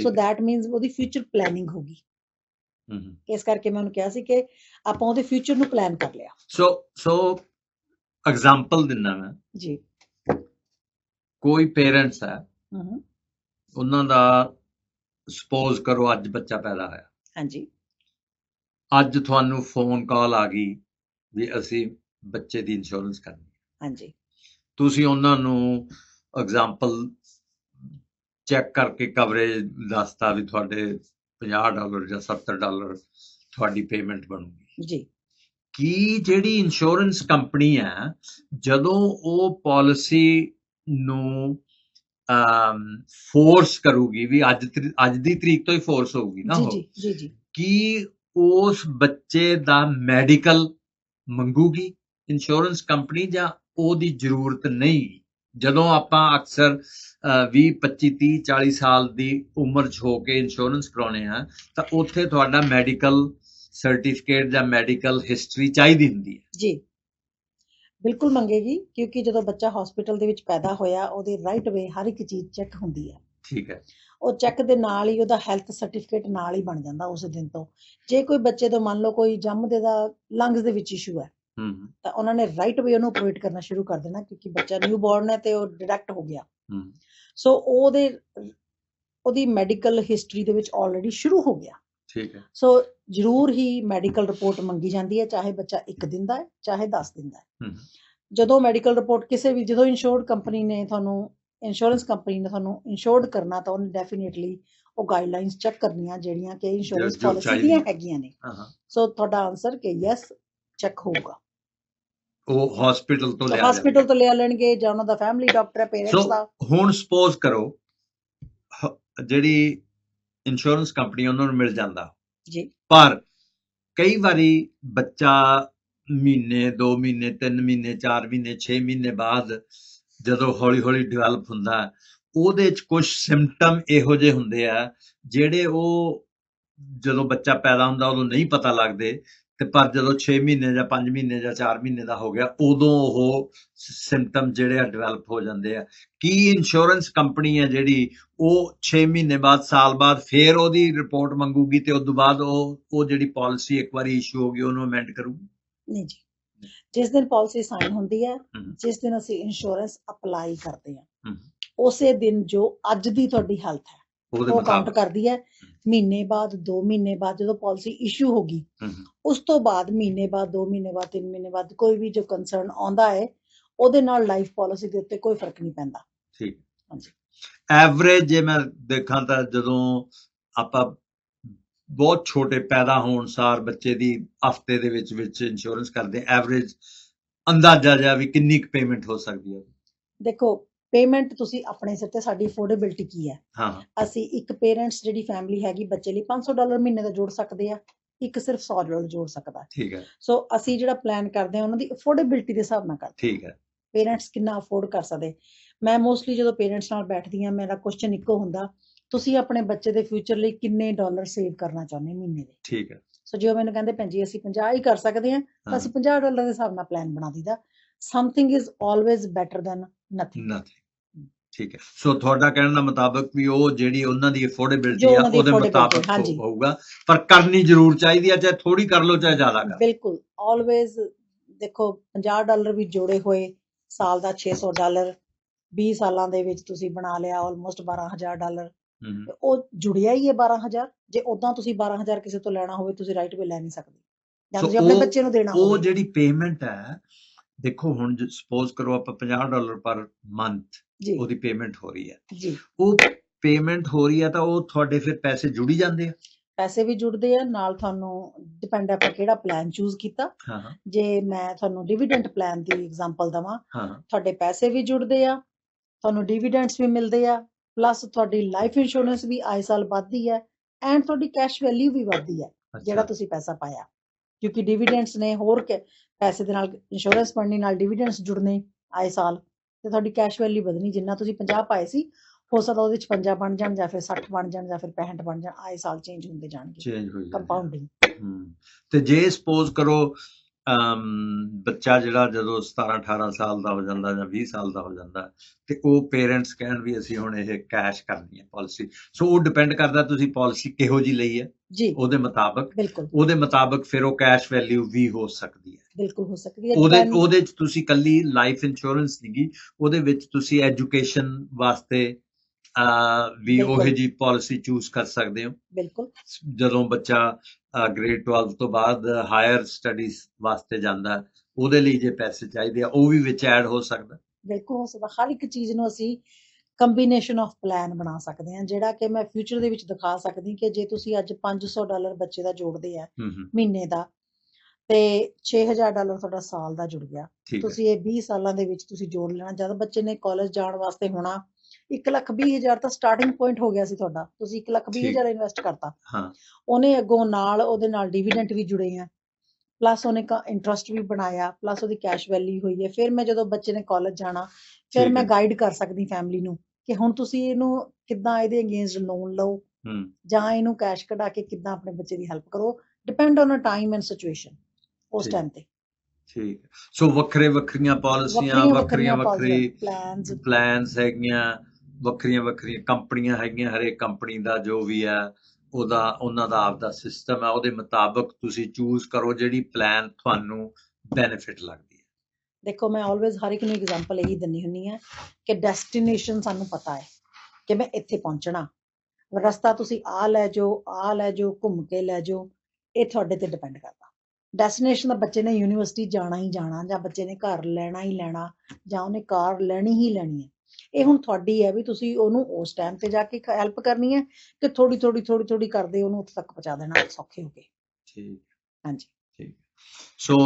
ਸੋ ਥੈਟ ਮੀਨਸ ਉਹਦੀ ਫਿਊਚਰ ਪਲੈਨਿੰਗ ਹੋਗੀ ਇਸ ਕਰਕੇ ਮੈਂ ਉਹਨੂੰ ਕਿਹਾ ਸੀ ਕਿ ਆਪਾਂ ਉਹਦੇ ਫਿਊਚਰ ਨੂੰ ਪਲਾਨ ਕਰ ਲਿਆ। ਸੋ ਸੋ ਐਗਜ਼ਾਮਪਲ ਦਿੰਦਾ ਮੈਂ। ਜੀ। ਕੋਈ ਪੇਰੈਂਟਸ ਹੈ ਉਹਨਾਂ ਦਾ ਸਪੋਜ਼ ਕਰੋ ਅੱਜ ਬੱਚਾ ਪੈਦਾ ਹੋਇਆ। ਹਾਂਜੀ। ਅੱਜ ਤੁਹਾਨੂੰ ਫੋਨ ਕਾਲ ਆ ਗਈ ਵੀ ਅਸੀਂ ਬੱਚੇ ਦੀ ਇੰਸ਼ੋਰੈਂਸ ਕਰਨੀ ਹੈ। ਹਾਂਜੀ। ਤੁਸੀਂ ਉਹਨਾਂ ਨੂੰ ਐਗਜ਼ਾਮਪਲ ਚੈੱਕ ਕਰਕੇ ਕਵਰੇਜ ਦੱਸਤਾ ਵੀ ਤੁਹਾਡੇ 50 ਡਾਲਰ ਜਾਂ 70 ਡਾਲਰ ਤੁਹਾਡੀ ਪੇਮੈਂਟ ਬਣੂਗੀ। ਜੀ। ਕੀ ਜਿਹੜੀ ਇੰਸ਼ੋਰੈਂਸ ਕੰਪਨੀ ਹੈ ਜਦੋਂ ਉਹ ਪਾਲਿਸੀ ਨੂੰ ਫੋਰਸ ਕਰੂਗੀ ਵੀ ਅੱਜ ਅੱਜ ਦੀ ਤਰੀਕ ਤੋਂ ਹੀ ਫੋਰਸ ਹੋਊਗੀ ਨਾ ਜੀ ਜੀ ਜੀ। ਕੀ ਉਸ ਬੱਚੇ ਦਾ ਮੈਡੀਕਲ ਮੰਗੂਗੀ ਇੰਸ਼ੋਰੈਂਸ ਕੰਪਨੀ ਜਾਂ ਉਹਦੀ ਜ਼ਰੂਰਤ ਨਹੀਂ। ਜਦੋਂ ਆਪਾਂ ਅਕਸਰ ਅਹ, 20 25 30 40 ਸਾਲ ਦੀ ਉਮਰ 'ਚ ਹੋ ਕੇ ਇੰਸ਼ੋਰੈਂਸ ਕਰਾਉਣੇ ਆ ਤਾਂ ਉੱਥੇ ਤੁਹਾਡਾ ਮੈਡੀਕਲ ਸਰਟੀਫਿਕੇਟ ਜਾਂ ਮੈਡੀਕਲ ਹਿਸਟਰੀ ਚਾਹੀਦੀ ਹੁੰਦੀ ਹੈ। ਜੀ। ਬਿਲਕੁਲ ਮੰਗੇਗੀ ਕਿਉਂਕਿ ਜਦੋਂ ਬੱਚਾ ਹਸਪੀਟਲ ਦੇ ਵਿੱਚ ਪੈਦਾ ਹੋਇਆ ਉਹਦੇ ਰਾਈਟ ਵੇ ਹਰ ਇੱਕ ਚੀਜ਼ ਚੈੱਕ ਹੁੰਦੀ ਹੈ। ਠੀਕ ਹੈ। ਉਹ ਚੈੱਕ ਦੇ ਨਾਲ ਹੀ ਉਹਦਾ ਹੈਲਥ ਸਰਟੀਫਿਕੇਟ ਨਾਲ ਹੀ ਬਣ ਜਾਂਦਾ ਉਸ ਦਿਨ ਤੋਂ। ਜੇ ਕੋਈ ਬੱਚੇ ਤੋਂ ਮੰਨ ਲਓ ਕੋਈ ਜੰਮਦੇ ਦਾ ਲੰਗਸ ਦੇ ਵਿੱਚ ਇਸ਼ੂ ਹੈ ਤਾਂ ਉਹਨਾਂ ਨੇ ਰਾਈਟ ਵੇ ਉਹਨੂੰ ਆਪਰੇਟ ਕਰਨਾ ਸ਼ੁਰੂ ਕਰ ਦੇਣਾ ਕਿਉਂਕਿ ਬੱਚਾ ਨਿਊ ਬੋਰਨ ਹੈ ਤੇ ਉਹ ਡਾਇਰੈਕਟ ਹੋ ਗਿਆ। ਹੂੰ ਸੋ ਉਹਦੇ ਉਹਦੀ ਮੈਡੀਕਲ ਹਿਸਟਰੀ ਦੇ ਵਿੱਚ ਆਲਰੇਡੀ ਸ਼ੁਰੂ ਹੋ ਗਿਆ। ਠੀਕ ਹੈ। ਸੋ ਜ਼ਰੂਰ ਹੀ ਮੈਡੀਕਲ ਰਿਪੋਰਟ ਮੰਗੀ ਜਾਂਦੀ ਹੈ ਚਾਹੇ ਬੱਚਾ ਇੱਕ ਦਿਨ ਦਾ ਹੈ ਚਾਹੇ 10 ਦਿਨ ਦਾ ਹੈ। ਹੂੰ ਜਦੋਂ ਮੈਡੀਕਲ ਰਿਪੋਰਟ ਕਿਸੇ ਵੀ ਜਦੋਂ ਇੰਸ਼ੋਰਡ ਕੰਪਨੀ ਨੇ ਤੁਹਾਨੂੰ ਇੰਸ਼ੋਰੈਂਸ ਕੰਪਨੀ ਨੇ ਤੁਹਾਨੂੰ ਇੰਸ਼ੋਰਡ ਕਰਨਾ ਤਾਂ ਉਹਨੇ ਡੈਫੀਨਿਟਲੀ ਉਹ ਗਾਈਡਲਾਈਨਸ ਚੈੱਕ ਕਰਨੀਆਂ ਜਿਹੜੀਆਂ ਕਿ ਇੰਸ਼ੋਰੈਂਸ ਪਾਲਿਸੀ ਦੀਆਂ। ਹੈਗੀਆਂ ਨੇ। ਸੋ ਤੁਹਾਡਾ ਆਨਸਰ ਕਿ ਯੈਸ ਚੈੱਕ ਹੋਊਗਾ। ਉਹ ਹਸਪੀਟਲ ਤੋਂ ਲਿਆ। ਹਸਪੀਟਲ ਤੋਂ ਲੈ ਲੈਣਗੇ ਜਾਂ ਉਹਨਾਂ ਦਾ ਫੈਮਿਲੀ ਡਾਕਟਰ ਹੈ ਪੇਰੈਂਟਸ ਸੋ ਦਾ। ਹੁਣ ਸਪੋਜ਼ ਕਰੋ ਜਿਹੜੀ ਇੰਸ਼ੋਰੈਂਸ ਕੰਪਨੀ ਉਹਨਾਂ ਨੂੰ ਮਿਲ ਜਾਂਦਾ। ਜੀ। ਪਰ ਕਈ ਵਾਰੀ ਬੱਚਾ ਮਹੀਨੇ 2 ਮਹੀਨੇ 3 ਮਹੀਨੇ 4 ਮਹੀਨੇ 6 ਮਹੀਨੇ ਬਾਅਦ ਜਦੋਂ ਹੌਲੀ ਹੌਲੀ ਡਿਵੈਲਪ ਹੁੰਦਾ, ਉਹਦੇ ਚ ਕੁਝ ਸਿੰਪਟਮ ਇਹੋ ਜਿਹੇ ਹੁੰਦੇ ਆ, ਜਿਹੜੇ ਉਹ ਜਦੋਂ ਬੱਚਾ ਪੈਦਾ ਹੁੰਦਾ, ਉਦੋਂ ਨਹੀਂ ਪਤਾ ਲੱਗਦੇ ਤੇ ਪਰ ਜਦੋਂ 6 ਮਹੀਨੇ ਜਾਂ 5 ਮਹੀਨੇ ਜਾਂ 4 ਮਹੀਨੇ ਦਾ ਹੋ ਗਿਆ, ਉਦੋਂ ਉਹ ਸਿੰਪਟਮ ਜਿਹੜੇ ਆ ਡਿਵੈਲਪ ਹੋ ਜਾਂਦੇ ਆ। ਕੀ ਇੰਸ਼ੋਰੈਂਸ ਕੰਪਨੀ ਹੈ ਜਿਹੜੀ ਉਹ 6 ਮਹੀਨੇ ਬਾਅਦ, ਸਾਲ ਬਾਅਦ ਫੇਰ ਉਹਦੀ ਰਿਪੋਰਟ ਮੰਗੂਗੀ ਤੇ ਉਸ ਤੋਂ ਬਾਅਦ ਉਹ ਉਹ ਜਿਹੜੀ ਪਾਲਿਸੀ ਇੱਕ ਵਾਰੀ ਇਸ਼ੂ ਹੋ ਗਈ, ਉਹਨੂੰ ਅਮੈਂਡ ਕਰੂਗੀ? ਨਹੀਂ ਜੀ। ਜਿਸ ਦਿਨ ਪਾਲਿਸੀ ਸਾਈਨ ਹੁੰਦੀ ਹੈ। ਜਿਸ ਦਿਨ ਅਸੀਂ ਇੰਸ਼ੋਰੈਂਸ ਅਪਲਾਈ ਕਰਦੇ ਹਾਂ। ਉਸੇ ਦਿਨ ਜੋ ਅੱਜ ਦੀ ਤੁਹਾਡੀ ਹੈਲਥ ਹੈ ਉਹ ਕਾਊਂਟ ਕਰਦੀ ਹੈ ਮਹੀਨੇ ਬਾਅਦ 2 ਮਹੀਨੇ ਬਾਅਦ ਜਦੋਂ ਪਾਲਿਸੀ ਇਸ਼ੂ ਹੋ ਗਈ ਹਮ, ਉਸ ਤੋਂ ਬਾਅਦ ਮਹੀਨੇ ਬਾਅਦ 2 ਮਹੀਨੇ ਬਾਅਦ 3 ਮਹੀਨੇ ਬਾਅਦ ਕੋਈ ਵੀ ਜੋ ਕੰਸਰਨ ਆਉਂਦਾ ਹੈ ਉਹਦੇ ਨਾਲ ਲਾਈਫ ਪਾਲਿਸੀ ਦੇ ਉੱਤੇ ਕੋਈ ਫ਼ਰਕ ਨਹੀਂ ਪੈਂਦਾ ਠੀਕ ਹਾਂਜੀ। ਐਵਰੇਜ ਜੇ ਮੈਂ ਦੇਖਾਂ ਤਾਂ ਜਦੋਂ ਆਪਾਂ ਬਹੁਤ ਛੋਟੇ ਪੈਦਾ ਹੋਣ ਸਾਰ ਬੱਚੇ ਦੀ ਹਫ਼ਤੇ ਦੇ ਵਿੱਚ ਵਿੱਚ ਇੰਸ਼ੋਰੈਂਸ ਕਰਦੇ। ਐਵਰੇਜ ਅੰਦਾਜ਼ਾ ਜਿਹਾ ਵੀ ਕਿੰਨੀ ਕੁ ਪੇਮੈਂਟ ਹੋ ਸਕਦੀ ਹੈ ਦੇਖੋ ਪੇਮੈਂਟ ਤੁਸੀਂ ਆਪਣੇ ਸਿਰ ਤੇ ਸਾਡੀ ਅਫੋਰਡੇਬਿਲਟੀ ਕੀ ਹੈ? ਹਾਂ। ਅਸੀਂ ਇੱਕ ਪੇਰੈਂਟਸ ਜਿਹੜੀ ਫੈਮਿਲੀ ਹੈਗੀ ਬੱਚੇ ਲਈ 500 ਡਾਲਰ ਮਹੀਨੇ ਦਾ ਜੋੜ ਸਕਦੇ ਆ। ਇੱਕ ਸਿਰਫ 100 ਡਾਲਰ ਜੋੜ ਸਕਦਾ। ਠੀਕ ਹੈ। ਸੋ ਅਸੀਂ ਜਿਹੜਾ ਪਲਾਨ ਕਰਦੇ ਆ ਉਹਨਾਂ ਦੀ ਅਫੋਰਡੇਬਿਲਟੀ ਦੇ ਹਿਸਾਬ ਨਾਲ ਕਰਦੇ ਠੀਕ ਹੈ। ਪੇਰੈਂਟਸ ਕਿੰਨਾ ਅਫੋਰਡ ਕਰ ਸਕਦੇ? ਮੈਂ ਮੋਸਟਲੀ ਜਦੋਂ ਪੇਰੈਂਟਸ ਨਾਲ ਬੈਠਦੀ ਆ ਮੇਰਾ ਕੁਐਸਚਨ ਇੱਕੋ ਹੁੰਦਾ ਤੁਸੀਂ ਆਪਣੇ ਬੱਚੇ ਦੇ ਫਿਊਚਰ ਲਈ ਕਿੰਨੇ ਡਾਲਰ ਸੇਵ ਕਰਨਾ ਚਾਹੁੰਦੇ ਮਹੀਨੇ ਦੇ? ਠੀਕ ਹੈ। ਸੋ ਜਿਵੇਂ ਮੈਨੂੰ ਕਹਿੰਦੇ ਭੈਣ ਜੀ ਅਸੀਂ 50 ਹੀ ਕਰ ਸਕਦੇ ਆ ਤਾਂ ਹਾਂ। ਅਸੀਂ 50 ਡਾਲਰ ਦੇ ਹਿਸਾਬ ਨਾਲ ਪਲਾਨ ਬਣਾ ਦਈਦਾ। Something is always better than nothing nothing. ਠੀਕ ਹੈ। ਸੋ ਤੁਹਾਡਾ ਕਹਿਣ ਦਾ ਮੁਤਾਬਕ ਵੀ ਉਹ ਜਿਹੜੀ ਉਹਨਾਂ ਦੀ ਅਫੋਰਡੇਬਿਲਟੀ ਆ ਉਹਦੇ ਮੁਤਾਬਕ। ਹੋ- ਹੋਊਗਾ। ਪਰ ਕਰਨੀ ਜ਼ਰੂਰ ਚਾਹੀਦੀ ਹੈ ਚਾਹੇ ਥੋੜੀ ਕਰ ਲਓ ਚਾਹੇ ਜ਼ਿਆਦਾ ਕਰ ਬਿਲਕੁਲ। ਆਲਵੇਜ਼ ਦੇਖੋ 50 ਡਾਲਰ ਵੀ ਜੋੜੇ ਹੋਏ ਸਾਲ ਦਾ 600 ਡਾਲਰ 20 ਸਾਲਾਂ ਦੇ ਵਿੱਚ ਤੁਸੀਂ ਬਣਾ ਲਿਆ ਆਲਮੋਸਟ 12000 ਡਾਲਰ ਉਹ ਜੁੜਿਆ ਹੀ ਹੈ 12000 ਜੇ ਉਦਾਂ ਤੁਸੀਂ 12000 ਕਿਸੇ ਤੋਂ ਲੈਣਾ ਹੋਵੇ ਤੁਸੀਂ ਰਾਈਟ ਵੇ ਲੈ ਨਹੀਂ ਸਕਦੇ। ਜਾਂ ਤੁਸੀਂ ਆਪਣੇ ਉਹ- ਬੱਚੇ ਨੂੰ ਦੇਣਾ ਉਹ ਹੋਵੇ। ਜਿਹੜੀ ਪੇਮੈਂਟ ਹੈ ਦੇਖੋ ਹੁਣ ਸਪੋਜ਼ ਕਰੋ ਆਪਾਂ 50 ਡਾਲਰ ਪਰ ਮੰਥ ਉਹਦੀ ਪੇਮੈਂਟ ਹੋ ਰਹੀ ਹੈ। ਜੀ। ਉਹ ਪੇਮੈਂਟ ਹੋ ਰਹੀ ਹੈ ਤਾਂ ਉਹ ਤੁਹਾਡੇ ਫਿਰ ਪੈਸੇ ਜੁੜੀ ਜਾਂਦੇ ਆ? ਪੈਸੇ ਵੀ ਜੁੜਦੇ ਆ ਨਾਲ ਤੁਹਾਨੂੰ ਡਿਪੈਂਡ ਆਪਾਂ ਕਿਹੜਾ ਪਲਾਨ ਚੂਜ਼ ਕੀਤਾ। ਜੇ ਮੈਂ ਤੁਹਾਨੂੰ ਡਿਵੀਡੈਂਟ ਪਲਾਨ ਦੀ ਐਗਜ਼ਾਮਪਲ ਦਵਾਂ ਹਾਂ ਤੁਹਾਡੇ ਪੈਸੇ ਵੀ ਜੁੜਦੇ ਆ ਤੁਹਾਨੂੰ ਡਿਵੀਡੈਂਡਸ ਵੀ ਮਿਲਦੇ ਆ ਪਲੱਸ ਤੁਹਾਡੀ ਲਾਈਫ ਇੰਸ਼ੋਰੈਂਸ ਵੀ ਆਏ ਸਾਲ ਵੱਧਦੀ ਹੈ ਐਂਡ ਤੁਹਾਡੀ ਕੈਸ਼ ਵੈਲਿਊ ਵੀ ਵੱਧਦੀ ਹੈ ਜਿਹੜਾ ਤੁਸੀਂ ਪੈਸਾ ਪਾਇਆ। ਕਿਉਂਕਿ ਡਿਵੀਡੈਂਡਸ ਨੇ ਹੋਰ ਕ- ਪੈਸੇ ਦੇ ਨਾਲ ਇੰਸ਼ੋਰੈਂਸ ਬਣਨੀ ਨਾਲ ਡਿਵੀਡੈਂਡਸ ਜੁੜਨੇ ਆਏ ਸਾਲ। ਤੇ ਤੁਹਾਡੀ ਕੈਸ਼ ਵੈਲਿਊ ਵਧਣੀ ਜਿੰਨਾ ਤੁਸੀਂ 50 ਪਾਏ ਸੀ ਹੋ ਸਕਦਾ ਉਹਦੇ ਚ 50 ਬਣ ਜਾਣ ਜਾਂ ਫਿਰ 60 ਬਣ ਜਾਣ ਜਾਂ ਫਿਰ 65 ਬਣ ਜਾਣ ਆਏ ਸਾਲ ਚੇਂਜ ਹੁੰਦੇ ਜਾਣਗੇ। ਚੇਂਜ ਹੋਈ। ਕੰਪਾਊਂਡਿੰਗ ਤੇ ਜੇ ਸਪੋਜ਼ ਕਰੋ ਬੱਚਾ ਜਿਹੜਾ ਜਦੋਂ 17 18 ਸਾਲ ਦਾ ਹੋ ਜਾਂਦਾ ਜਾਂ 20 ਸਾਲ ਦਾ ਹੋ ਜਾਂਦਾ ਤੇ ਉਹ ਪੇਰੈਂਟਸ ਕਹਿਣ ਵੀ ਅਸੀਂ ਹੁਣ ਇਹ ਕੈਸ਼ ਕਰਨੀ ਹੈ ਪਾਲਿਸੀ ਸੋ ਉਹ ਡਿਪੈਂਡ ਕਰਦਾ ਤੁਸੀਂ ਪਾਲਿਸੀ ਕਿਹੋ ਜੀ ਲਈ ਹੈ? ਜੀ। ਉਹਦੇ ਮੁਤਾਬਕ। ਉਹਦੇ ਮੁਤਾਬਕ ਫਿਰ ਉਹ ਕੈਸ਼ ਵੈਲਿਊ ਵੀ ਹੋ ਸਕਦੀ ਹੈ। ਬਿਲਕੁਲ ਹੋ ਸਕਦੀ ਹੈ। ਉਹਦੇ ਉਹਦੇ ਚ ਤੁਸੀਂ ਕੱਲੀ ਲਾਈਫ ਇੰਸ਼ੋਰੈਂਸ ਨਹੀਂਗੀ ਉਹਦੇ ਵਿੱਚ ਤੁਸੀਂ ਐਜੂਕੇਸ਼ਨ ਵਾਸਤੇ ਵੀ। ਉਹੇ ਜੀ ਪਾਲਿਸੀ ਚੂਜ਼ ਕਰ ਸਕਦੇ ਹੋ। ਬਿਲਕੁਲ। ਜਦੋਂ ਬੱਚਾ ਗ੍ਰੇਡ 12 ਤੋਂ ਬਾਅਦ ਹਾਇਰ ਸਟੱਡੀਜ਼ ਵਾਸਤੇ ਜਾਂਦਾ ਉਹਦੇ ਲਈ ਜੇ ਪੈਸੇ ਚਾਹੀਦੇ ਆ ਉਹ ਵੀ ਵਿੱਚ ਐਡ ਹੋ ਸਕਦਾ। ਬਿਲਕੁਲ ਹੋ ਸਕਦਾ। ਹਰ ਇੱਕ ਚੀਜ਼ ਨੂੰ ਅਸੀਂ ਕੰਬੀਨੇਸ਼ਨ ਆਫ ਪਲਾਨ ਬਣਾ ਸਕਦੇ ਹਾਂ ਜਿਹੜਾ ਕਿ ਮੈਂ ਫਿਊਚਰ ਦੇ ਵਿੱਚ ਦਿਖਾ ਸਕਦੀ ਕਿ ਜੇ ਤੁਸੀਂ ਅੱਜ 500 ਡਾਲਰ ਬੱਚੇ ਦਾ ਜੋੜਦੇ ਆ ਮਹੀਨੇ ਦਾ ਤੇ 6000 ਡਾਲਰ ਤੁਹਾਡਾ ਸਾਲ ਦਾ ਜੁੜ ਗਿਆ। ਤੁਸੀਂ ਇਹ 20 ਸਾਲਾਂ ਦੇ ਵਿੱਚ ਤੁਸੀਂ ਜੋੜ ਲੈਣਾ। ਜਦ ਬੱਚੇ ਨੇ ਕਾਲਜ ਜਾਣ ਵਾਸਤੇ ਹੋਣਾ 1 ਲੱਖ 20 ਹਜ਼ਾਰ ਤਾਂ ਸਟਾਰਟਿੰਗ ਪੁਆਇੰਟ ਹੋ ਗਿਆ ਸੀ ਤੁਹਾਡਾ। ਤੁਸੀਂ 1 ਲੱਖ 20 ਠੀਕ। ਹਜ਼ਾਰ ਇਨਵੈਸਟ ਕਰਤਾ। ਹਾਂ। ਉਹਨੇ ਅੱਗੋਂ ਨਾਲ ਉਹਦੇ ਨਾਲ ਡਿਵੀਡੈਂਟ ਵੀ ਜੁੜੇ ਆ। ਪਲੱਸ ਉਹਨੇ ਇੰਟਰਸਟ ਵੀ ਬਣਾਇਆ ਪਲੱਸ ਉਹਦੀ ਕੈਸ਼ ਵੈਲਿਊ ਹੋਈ ਹੈ। ਫਿਰ ਮੈਂ ਜਦੋਂ ਬੱਚੇ ਨੇ ਕਾਲਜ ਜਾਣਾ ਫਿਰ ਮੈਂ। ਗਾਈਡ ਕਰ ਸਕਦੀ ਫੈਮਿਲੀ ਨੂੰ ਕਿ ਹੁਣ ਤੁਸੀਂ ਇਹਨੂੰ ਕਿੱਦਾਂ ਇਹਦੇ ਅਗੇਂਸਟ ਲੋਨ ਲਓ ਜਾਂ ਇਹਨੂੰ ਕੈਸ਼ ਕਢਾ ਕੇ ਕਿੱਦਾਂ ਆਪਣੇ ਬੱਚੇ ਦੀ ਹੈਲਪ ਕਰੋ। Depend on a time and situation ਉਸ। ਟਾਈਮ ਤੇ। ਠੀਕ। ਸੋ ਵੱਖਰੇ ਵੱਖਰੀਆਂ ਪਾਲਿਸੀਆਂ ਵੱਖਰੀਆਂ ਵੱਖਰੀ ਪਲਾਨਸ ਹੈਗੀਆਂ। ਵੱਖਰੀਆਂ ਵੱਖਰੀਆਂ ਕੰਪਨੀਆਂ ਹੈਗੀਆਂ, ਹਰੇਕ ਕੰਪਨੀ ਦਾ ਜੋ ਵੀ ਹੈ, ਉਹਦਾ, ਉਹਨਾਂ ਦਾ ਆਪਦਾ ਸਿਸਟਮ ਹੈ, ਉਹਦੇ ਮੁਤਾਬਕ ਤੁਸੀਂ ਚੂਜ਼ ਕਰੋ ਜਿਹੜੀ ਪਲਾਨ ਤੁਹਾਨੂੰ ਬੈਨੀਫਿਟ ਲੱਗਦੀ ਹੈ। ਦੇਖੋ, ਮੈਂ ਆਲਵੇਜ਼ ਹਰ ਇੱਕ ਨੂੰ ਐਗਜ਼ਾਮਪਲ ਇਹੀ ਦਿੰਨੀ ਹੁੰਨੀ ਆ ਕਿ ਡੈਸਟੀਨੇਸ਼ਨ ਸਾਨੂੰ ਪਤਾ ਹੈ ਕਿ ਮੈਂ ਇੱਥੇ ਪਹੁੰਚਣਾ। ਰਸਤਾ ਤੁਸੀਂ ਆ ਲੈ ਜਾਓ ਆ ਲੈ ਜਾਓ, ਘੁੰਮ ਕੇ ਲੈ ਜਾਓ, ਇਹ ਤੁਹਾਡੇ ਤੇ ਡਿਪੈਂਡ ਕਰਦਾ। ਡੈਸਟੀਨੇਸ਼ਨ ਦਾ ਬੱਚੇ ਨੇ ਯੂਨੀਵਰਸਿਟੀ ਜਾਣਾ ਹੀ ਜਾਣਾ ਜਾਂ ਬੱਚੇ ਨੇ ਘਰ ਲੈਣਾ ਹੀ ਲੈਣਾ ਜਾਂ ਉਹਨੇ ਕਾਰ ਲੈਣੀ ਹੀ ਲੈਣੀ ਹੈ। ਇਹ ਹੁਣ ਤੁਹਾਡੀ ਹੈ ਵੀ ਤੁਸੀਂ ਉਹਨੂੰ ਉਸ ਟਾਈਮ ਤੇ ਜਾ ਕੇ ਹੈਲਪ ਕਰਨੀ ਹੈ ਕਿ ਥੋੜੀ ਥੋੜੀ ਥੋੜੀ ਥੋੜੀ ਕਰਦੇ ਉਹਨੂੰ ਉੱਥੇ ਤੱਕ ਪਹੁੰਚਾ ਦੇਣਾ ਸੌਖੇ ਹੋ ਕੇ ਠੀਕ। ਹਾਂਜੀ। ਠੀਕ। ਸੋ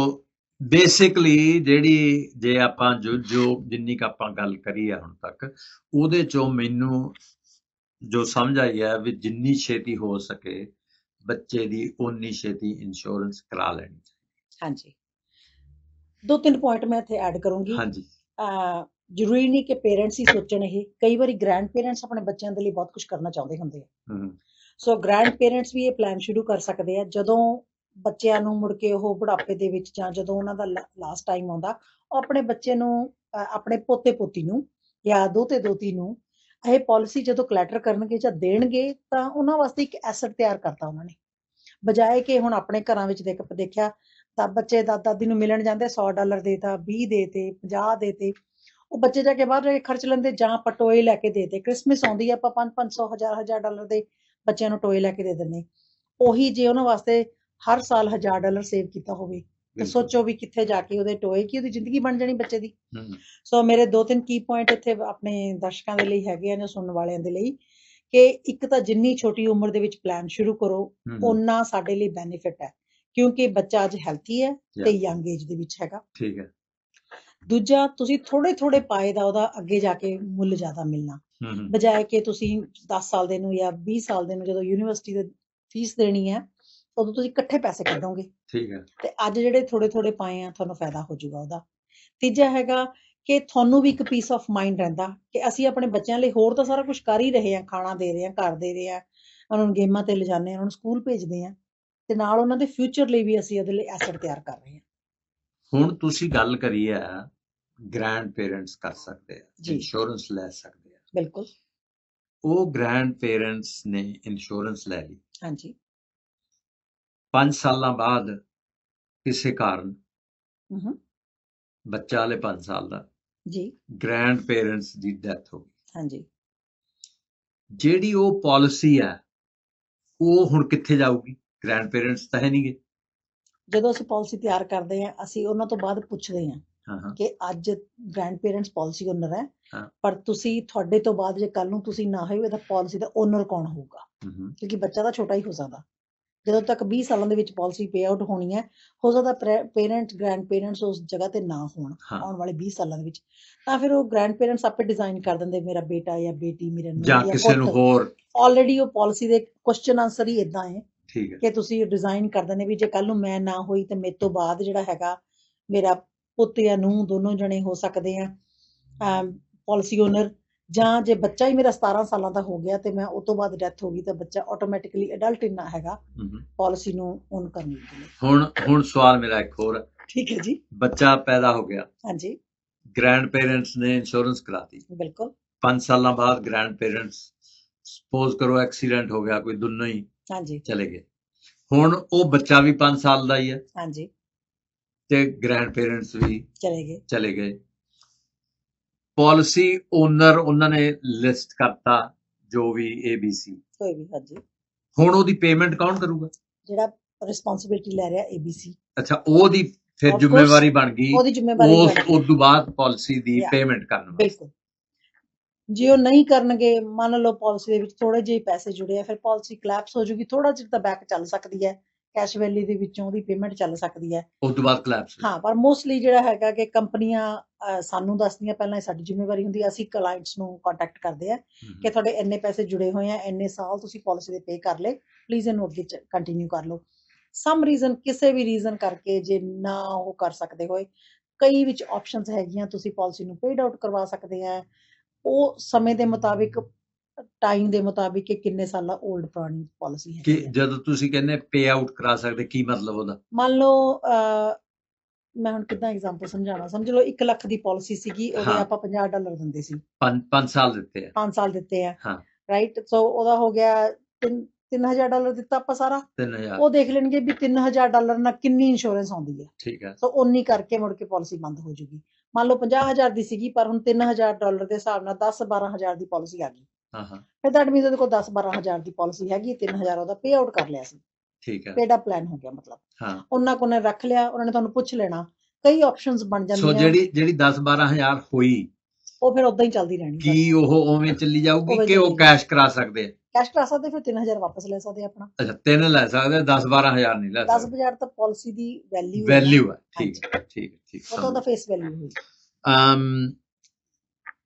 ਬੇਸਿਕਲੀ ਜਿਹੜੀ ਜੇ ਆਪਾਂ ਜੋ ਜੋ ਜਿੰਨੀ ਕੁ ਆਪਾਂ ਗੱਲ ਕਰੀ ਆ ਹੁਣ ਤੱਕ ਉਹਦੇ ਚੋਂ ਮੈਨੂੰ ਜੋ ਸਮਝ ਆਈ ਹੈ ਵੀ ਜਿੰਨੀ ਛੇਤੀ ਹੋ ਸਕੇ ਬੱਚੇ ਦੀ ਓਨੀ ਛੇਤੀ ਇੰਸ਼ੋਰੈਂਸ ਕਰਾ ਲੈਣੀ ਹਾਂਜੀ। ਦੋ ਤਿੰਨ ਪੁਆਇੰਟ ਮੈਂ ਇੱਥੇ ਐਡ ਕਰੂੰਗੀ। ਹਾਂਜੀ। ਜ਼ਰੂਰੀ ਨਹੀਂ ਕਿ ਪੇਰੈਂਟਸ ਹੀ ਸੋਚਣ ਇਹ। ਕਈ ਵਾਰੀ ਗ੍ਰੈਂਡ ਪੇਰੈਂਟਸ ਆਪਣੇ ਬੱਚਿਆਂ ਦੇ ਲਈ ਬਹੁਤ ਕੁਝ ਕਰਨਾ ਚਾਹੁੰਦੇ ਹੁੰਦੇ ਆ। ਸੋ ਗ੍ਰੈਂਡ ਪੇਰੈਂਟਸ ਵੀ ਇਹ ਪਲਾਨ ਸ਼ੁਰੂ ਕਰ ਸਕਦੇ ਆ। ਜਦੋਂ ਬੱਚਿਆਂ ਨੂੰ ਮੁੜ ਕੇ ਉਹ ਬੁਢਾਪੇ ਦੇ ਵਿੱਚ ਜਾਂ ਜਦੋਂ ਉਹਨਾਂ ਦਾ ਲਾਸਟ ਟਾਈਮ ਆਉਂਦਾ ਉਹ ਆਪਣੇ ਬੱਚੇ ਨੂੰ ਆਪਣੇ ਪੋਤੇ ਪੋਤੀ ਨੂੰ ਜਾਂ ਦੋਤੇ ਦੋਤੀ ਨੂੰ ਇਹ ਪਾਲਿਸੀ ਜਦੋਂ ਕਲੈਟਰ ਕਰਨਗੇ ਜਾਂ ਦੇਣਗੇ ਤਾਂ ਉਹਨਾਂ ਵਾਸਤੇ ਇੱਕ ਐਸਟ ਤਿਆਰ ਕਰਤਾ ਉਹਨਾਂ ਨੇ। ਬਜਾਏ ਕਿ ਹੁਣ ਆਪਣੇ ਘਰਾਂ ਵਿੱਚ ਦੇਖ ਦੇਖਿਆ ਤਾਂ ਬੱਚੇ ਦਾਦਾ ਦਾਦੀ ਨੂੰ ਮਿਲਣ ਜਾਂਦੇ 100 ਡਾਲਰ ਦੇਤਾ 20 ਦੇਤੇ 50 ਦੇਤੇ ਉਹ ਬੱਚੇ ਜਾ ਕੇ ਬਾਹਰ ਖਰਚ ਲੈਂਦੇ ਜਾਂ ਆਪਾਂ ਟੋਏ ਲੈ ਕੇ ਦੇਤੇ ਕ੍ਰਿਸਮਸ ਆਉਂਦੀ ਆ ਆਪਾਂ 5 500 1000 1000 ਡਾਲਰ ਦੇ ਬੱਚਿਆਂ ਨੂੰ ਟੋਏ ਲੈ ਕੇ ਦੇ ਦਿੰਦੇ। ਉਹੀ ਜੇ ਉਹਨਾਂ ਵਾਸਤੇ ਹਰ ਸਾਲ 1000 ਡਾਲਰ ਸੇਵ ਕੀਤਾ ਹੋਵੇ ਤੇ। ਸੋਚੋ ਵੀ ਕਿੱਥੇ ਜਾ ਕੇ ਉਹਦੇ ਟੋਏ ਕੀ ਉਹਦੀ ਜ਼ਿੰਦਗੀ ਬਣ ਜਾਣੀ ਬੱਚੇ ਦੀ। ਸੋ ਮੇਰੇ ਦੋ ਤਿੰਨ ਕੀ ਪੁਆਇੰਟ ਇੱਥੇ ਆਪਣੇ ਦਰਸ਼ਕਾਂ ਦੇ ਲਈ ਹੈਗੇ ਆ ਜਾਂ ਸੁਣਨ ਵਾਲਿਆਂ ਦੇ ਲਈ ਕਿ ਇੱਕ ਤਾਂ ਜਿੰਨੀ ਛੋਟੀ ਉਮਰ ਦੇ ਵਿੱਚ ਪਲਾਨ ਸ਼ੁਰੂ ਕਰੋ ਓਨਾ ਸਾਡੇ ਲਈ ਬੈਨੀਫਿਟ ਹੈ। ਕਿਉਂਕਿ ਬੱਚਾ ਅੱਜ ਹੈਲਥੀ ਹੈ ਤੇ. ਯੰਗ ਏਜ ਦੇ ਵਿੱਚ ਹੈਗਾ। ਠੀਕ ਹੈ। ਦੂਜਾ ਤੁਸੀਂ ਥੋੜੇ ਥੋੜੇ ਪਾਏ ਦਾ ਉਹਦਾ ਅੱਗੇ ਜਾ ਕੇ ਮੁੱਲ ਜ਼ਿਆਦਾ ਮਿਲਣਾ। ਬਜਾਏ ਕਿ ਤੁਸੀਂ 10 ਸਾਲ ਦੇ ਨੂੰ ਜਾਂ 20 ਸਾਲ ਦੇ ਨੂੰ ਜਦੋਂ ਯੂਨੀਵਰਸਿਟੀ ਦੇ ਫੀਸ ਦੇਣੀ ਹੈ ਉਦੋਂ ਤੁਸੀਂ ਇਕੱਠੇ ਪੈਸੇ ਕੱਢੋਗੇ। ਠੀਕ ਹੈ। ਤੇ ਅੱਜ ਜਿਹੜੇ ਥੋੜੇ ਥੋੜੇ ਪਾਏ ਆ ਤੁਹਾਨੂੰ ਫਾਇਦਾ ਹੋ ਜਾਊਗਾ ਉਹਦਾ। ਤੀਜਾ ਹੈਗਾ ਕਿ ਤੁਹਾਨੂੰ ਵੀ ਇੱਕ ਪੀਸ ਆਫ ਮਾਈਂਡ ਰਹਿੰਦਾ ਕਿ ਅਸੀਂ ਆਪਣੇ ਬੱਚਿਆਂ ਲਈ ਹੋਰ ਤਾਂ ਸਾਰਾ ਕੁਝ ਕਰ ਹੀ ਰਹੇ ਹਾਂ ਖਾਣਾ ਦੇ ਰਹੇ ਹਾਂ ਘਰ ਦੇ ਰਹੇ ਹਾਂ ਉਹਨਾਂ ਨੂੰ ਗੇਮਾਂ ਤੇ ਲਿਜਾਣੇ ਉਹਨਾਂ ਨੂੰ ਸਕੂਲ ਭੇਜਦੇ ਹਾਂ ਤੇ ਨਾਲ ਉਹਨਾਂ ਦੇ ਫਿਊਚਰ ਲਈ ਵੀ ਅਸੀਂ ਉਹਦੇ ਲਈ ਐਸਟ ਤਿਆਰ ਕਰ ਰਹੇ ਹਾਂ। ਹੁਣ ਤੁਸੀਂ ਗੱਲ ਕਰੀ ਹੈ ਗ੍ਰੈਂਡ ਪੇਰੈਂਟਸ ਕਰ ਸਕਦੇ ਆ। ਇੰਸ਼ੋਰੈਂਸ ਲੈ ਸਕਦੇ ਆ। ਬਿਲਕੁਲ। ਉਹ ਗ੍ਰੈਂਡ ਪੇਰੈਂਟਸ ਨੇ ਇੰਸ਼ੋਰੈਂਸ ਲੈ ਲਈ। ਹਾਂਜੀ। 5 ਸਾਲਾਂ ਬਾਅਦ ਕਿਸੇ ਕਾਰਨ ਹੂੰ ਬੱਚਾ ਹਲੇ 5 ਸਾਲ ਦਾ ਜੀ। ਗ੍ਰੈਂਡ ਪੇਰੈਂਟਸ ਦੀ ਡੈਥ ਹੋ ਗਈ। ਹਾਂਜੀ। ਜਿਹੜੀ ਉਹ ਪਾਲਿਸੀ ਹੈ ਉਹ ਹੁਣ ਕਿੱਥੇ ਜਾਊਗੀ? ਗ੍ਰੈਂਡ ਪੇਰੈਂਟਸ ਤਾਂ ਹੈ ਨਹੀਂਗੇ ਜਦੋਂ ਅਸੀਂ ਪਾਲਿਸੀ ਤਿਆਰ ਕਰਦੇ ਹਾਂ ਅਸੀਂ ਉਹਨਾਂ ਤੋਂ ਬਾਅਦ ਪੁੱਛਦੇ ਹਾਂ। ਕਿ ਅੱਜ ਗ੍ਰੈਂਡ ਪੇਰੈਂਟਸ ਪਾਲਿਸੀ ਓਨਰ ਹੈ। ਪਰ ਤੁਸੀਂ ਤੁਹਾਡੇ ਤੋਂ ਬਾਅਦ ਜੇ ਕੱਲ ਨੂੰ ਤੁਸੀਂ ਨਾ ਹੋਏ ਇਹਦਾ ਪਾਲਿਸੀ ਦਾ ਓਨਰ ਕੌਣ ਹੋਊਗਾ? ਕਿਉਂਕਿ ਬੱਚਾ ਤਾਂ ਛੋਟਾ ਹੀ ਹੋ ਸਕਦਾ। ਜਦੋਂ ਤੱਕ 20 ਸਾਲਾਂ ਦੇ ਵਿੱਚ ਪਾਲਿਸੀ ਪੇ ਆਊਟ ਹੋਣੀ ਹੈ ਹੋ ਸਕਦਾ ਪੇਰੈਂਟ ਗ੍ਰੈਂਡ ਪੇਰੈਂਟਸ ਉਸ ਜਗ੍ਹਾ ਤੇ ਨਾ ਹੋਣ ਆਉਣ ਵਾਲੇ 20 ਸਾਲਾਂ ਦੇ ਵਿੱਚ। ਤਾਂ ਫਿਰ ਉਹ ਗ੍ਰੈਂਡ ਪੇਰੈਂਟਸ ਆਪੇ ਡਿਜ਼ਾਈਨ ਕਰ ਦਿੰਦੇ ਮੇਰਾ ਬੇਟਾ ਜਾਂ ਬੇਟੀ ਮੇਰੇ ਨੂੰ ਜਾਂ ਕਿਸੇ ਨੂੰ ਹੋਰ। ਆਲਰੇਡੀ ਉਹ ਪਾਲਿਸੀ ਦੇ ਕੁਐਸਚਨ ਆਨਸਰ ਹੀ ਇਦਾਂ ਹੈ ਠੀਕ ਹੈ। ਕਿ ਤੁਸੀਂ ਡਿਜ਼ਾਈਨ ਕਰ ਦਿੰਦੇ ਵੀ ਜੇ ਕੱਲ ਨੂੰ ਮੈਂ ਨਾ ਹੋਈ ਤੇ ਮੇਰੇ ਤੋਂ ਬਾਅਦ ਜਿਹੜਾ ਹੈਗਾ ਮੇਰਾ ਪੁੱਤ ਜਾਂ ਨੂੰ ਦੋਨੋਂ ਜਣੇ ਹੋ ਸਕਦੇ ਆ ਪਾਲਿਸੀ ਓਨਰ ਜਾਂ ਜੇ ਬੱਚਾ ਹੀ ਮੇਰਾ 17 ਸਾਲਾਂ ਦਾ ਹੋ ਗਿਆ ਤੇ ਮੈਂ ਉਸ ਤੋਂ ਬਾਅਦ ਡੈਥ ਹੋ ਗਈ ਤਾਂ ਬੱਚਾ ਆਟੋਮੈਟਿਕਲੀ ਅਡਲਟ ਇੰਨਾ ਹੈਗਾ। ਪਾਲਿਸੀ ਨੂੰ ਓਨ ਕਰਨ ਦੇ ਲਈ। ਹੁਣ ਹੁਣ ਸਵਾਲ ਮੇਰਾ ਇੱਕ ਹੋਰ। ਠੀਕ ਹੈ ਜੀ। ਬੱਚਾ ਪੈਦਾ ਹੋ ਗਿਆ। ਹਾਂਜੀ। ਗ੍ਰੈਂਡ ਪੇਰੈਂਟਸ ਨੇ ਇੰਸ਼ੋਰੈਂਸ ਕਰਾਤੀ। ਬਿਲਕੁਲ। 5 ਸਾਲਾਂ ਬਾਅਦ ਗ੍ਰੈਂਡ ਪੇਰੈਂਟਸ ਸਪੋਜ਼ ਕਰੋ ਐਕਸੀਡੈਂਟ ਹੋ ਗਿਆ ਕੋਈ ਦੋਨੋਂ ਹੀ ਹਾਂਜੀ। ਚਲੇ ਗਏ। ਹੁਣ ਉਹ ਬੱਚਾ ਵੀ 5 ਸਾਲ ਦਾ ਹੀ ਹੈ ਹਾਂਜੀ। ਤੇ ਗ੍ਰੈਂਡ ਪੇਰੈਂਟਸ ਵੀ ਚਲੇ ਗਏ। ਚਲੇ ਗਏ। ਪਾਲਿਸੀ ਓਨਰ ਉਹਨਾਂ ਨੇ ਲਿਸਟ ਕਰਤਾ ਜੋ ਵੀ ABC ਕੋਈ ਵੀ ਹਾਂਜੀ। ਹੁਣ ਉਹਦੀ ਪੇਮੈਂਟ ਕੌਣ ਕਰੂਗਾ? ਜਿਹੜਾ ਰਿਸਪੌਂਸਿਬਿਲਟੀ ਲੈ ਰਿਹਾ ABC ਅੱਛਾ ਉਹਦੀ ਫਿਰ ਜ਼ਿੰਮੇਵਾਰੀ ਬਣ ਗਈ। ਉਹਦੀ ਜ਼ਿੰਮੇਵਾਰੀ ਉਸ ਤੋਂ ਬਾਅਦ ਪਾਲਿਸੀ ਦੀ. ਪੇਮੈਂਟ ਕਰਨ ਵਾਸਤੇ। ਬਿਲਕੁਲ। ਜੇ ਉਹ ਨਹੀਂ ਕਰਨਗੇ ਮੰਨ ਲਓ ਪਾਲਿਸੀ ਦੇ ਵਿੱਚ ਥੋੜੇ ਜਿਹੇ ਪੈਸੇ ਜੁੜੇ ਆ ਫਿਰ ਪਾਲਿਸੀ ਕਲੈਪਸ ਹੋ ਜੂਗੀ ਥੋੜਾ ਚਿਰ ਤਾਂ ਬੈਕ ਚੱਲ ਸਕਦੀ ਹੈ। ਕੈਸ਼ ਵੈਲੀ ਦੇ ਵਿੱਚੋਂ ਉਹਦੀ ਪੇਮੈਂਟ ਚੱਲ ਸਕਦੀ ਹੈ। ਉਸ ਤੋਂ ਬਾਅਦ ਕਲੈਪਸ ਹਾਂ ਪਰ ਮੋਸਟਲੀ ਜਿਹੜਾ ਹੈਗਾ ਕਿ ਕੰਪਨੀਆਂ ਸਾਨੂੰ ਦੱਸਦੀਆਂ ਪਹਿਲਾਂ ਇਹ ਸਾਡੀ ਜ਼ਿੰਮੇਵਾਰੀ ਹੁੰਦੀ ਹੈ ਅਸੀਂ ਕਲਾਇੰਟਸ ਨੂੰ ਕੰਟੈਕਟ ਕਰਦੇ ਆ ਕਿ ਤੁਹਾਡੇ ਇੰਨੇ ਪੈਸੇ ਜੁੜੇ ਹੋਏ ਆ ਇੰਨੇ ਸਾਲ ਤੁਸੀਂ ਪਾਲਿਸੀ ਦੇ ਪੇ ਕਰ ਲਏ ਪਲੀਜ਼ ਇਹਨੂੰ ਅੱਗੇ ਕੰਟੀਨਿਊ ਕਰ ਲਓ। ਸਮ ਰੀਜ਼ਨ ਕਿਸੇ ਵੀ ਰੀਜ਼ਨ ਕਰਕੇ ਜੇ ਨਾ ਉਹ ਕਰ ਸਕਦੇ ਹੋਏ ਕਈ ਵਿੱਚ ਆਪਸ਼ਨਸ ਹੈਗੀਆਂ ਤੁਸੀਂ ਪਾਲਿਸੀ ਨੂੰ ਪੇਡ ਆਊਟ ਕਰਵਾ ਸਕਦੇ ਆ। ਉਹ ਸਮੇਂ ਦੇ ਮੁਤਾਬਿਕ ਟਾਈਮ ਦੇ ਮੁਤਾਬਿਕ ਕਿ ਕਿੰਨੇ ਸਾਲਾਂ 올ਡ ਪੁਰਾਣੀ ਪਾਲਿਸੀ ਕਿ ਹੈ। ਜਦੋਂ ਤੁਸੀਂ ਕਹਿੰਦੇ ਪੇ ਆਊਟ ਕਰਾ ਸਕਦੇ ਕੀ ਮਤਲਬ ਉਹਦਾ? ਮੰਨ ਲਓ ਮੈਂ ਹੁਣ ਕਿੱਦਾਂ ਐਗਜ਼ਾਮਪਲ ਸਮਝਾਉਣਾ ਸਮਝ ਲਓ 1 ਲੱਖ ਦੀ ਪਾਲਿਸੀ ਸੀਗੀ ਉਹਦੇ। ਆਪਾਂ 50 ਡਾਲਰ ਦਿੰਦੇ ਸੀ। 5 5 ਸਾਲ ਦਿੱਤੇ ਆ। 5 ਸਾਲ ਦਿੱਤੇ ਆ। ਹਾਂ। ਰਾਈਟ ਸੋ ਉਹਦਾ ਹੋ ਗਿਆ 3 3000 ਡਾਲਰ ਦਿੱਤਾ ਆਪਾਂ ਸਾਰਾ। 3000 ਉਹ ਦੇਖ ਲੈਣਗੇ ਵੀ 3000 ਡਾਲਰ ਨਾਲ ਕਿੰਨੀ ਇੰਸ਼ੋਰੈਂਸ ਆਉਂਦੀ ਹੈ। ਠੀਕ ਹੈ ਸੋ ਉਨੀ ਕਰਕੇ ਮੁੜ ਕੇ ਪਾਲਿਸੀ ਬੰਦ ਹੋ ਜੂਗੀ। ਮੰਨ ਲਓ 50000 ਦੀ ਸੀਗੀ ਪਰ ਹੁਣ 3000 ਡਾਲਰ ਦੇ ਹਿਸਾਬ ਨਾਲ 10 12000 ਦੀ ਪਾਲਿਸੀ ਆ ਗਈ। ਹਾਂ ਹਾਂ। ਫਿਰ ਦੈਟ ਮੀਨਸ ਉਹਦੇ ਕੋਲ 10 12000 ਦੀ ਪਾਲਿਸੀ ਹੈਗੀ 3000 ਉਹਦਾ ਪੇ ਆਊਟ ਕਰ ਲਿਆ ਸੀ। ਠੀਕ ਹੈ। ਪੇਡ ਪਲਾਨ ਹੋ ਗਿਆ ਮਤਲਬ। ਹਾਂ। ਉਹਨਾਂ ਕੋਲ ਨੇ ਰੱਖ ਲਿਆ ਉਹਨਾਂ ਨੇ ਤੁਹਾਨੂੰ ਪੁੱਛ ਲੈਣਾ। ਕਈ ਆਪਸ਼ਨਸ ਬਣ ਸੋ ਜਾਂਦੀਆਂ ਜਿਹੜੀ ਜਿਹੜੀ 10 12000 ਹੋਈ ਉਹ ਫਿਰ ਉਦਾਂ ਹੀ ਚੱਲਦੀ ਰਹਿਣੀ। ਕੀ ਉਹ ਉਵੇਂ ਚੱਲੀ ਜਾਊਗੀ ਕਿ ਉਹ ਕੈਸ਼ ਕਰਾ ਸਕਦੇ ਆ? ਕੈਸ਼ ਕਰਾ ਸਕਦੇ ਫਿਰ 3000 ਵਾਪਸ ਲੈ ਸਕਦੇ ਆਪਣਾ। ਅੱਛਾ ਤਿੰਨ ਲੈ ਸਕਦੇ 10 12000 ਨਹੀਂ ਲੈ 10 ਸਕਦੇ। ਹਜ਼ਾਰ ਤਾਂ ਪਾਲਿਸੀ ਦੀ ਵੈਲਿਊ ਵੈਲਿਊ ਹੈ ਠੀਕ ਹੈ ਠੀਕ ਹੈ ਠੀਕ ਉਹ ਤਾਂ ਉਹਦਾ ਫੇਸ ਵੈਲਿਊ ਹੋਈ ਅਮ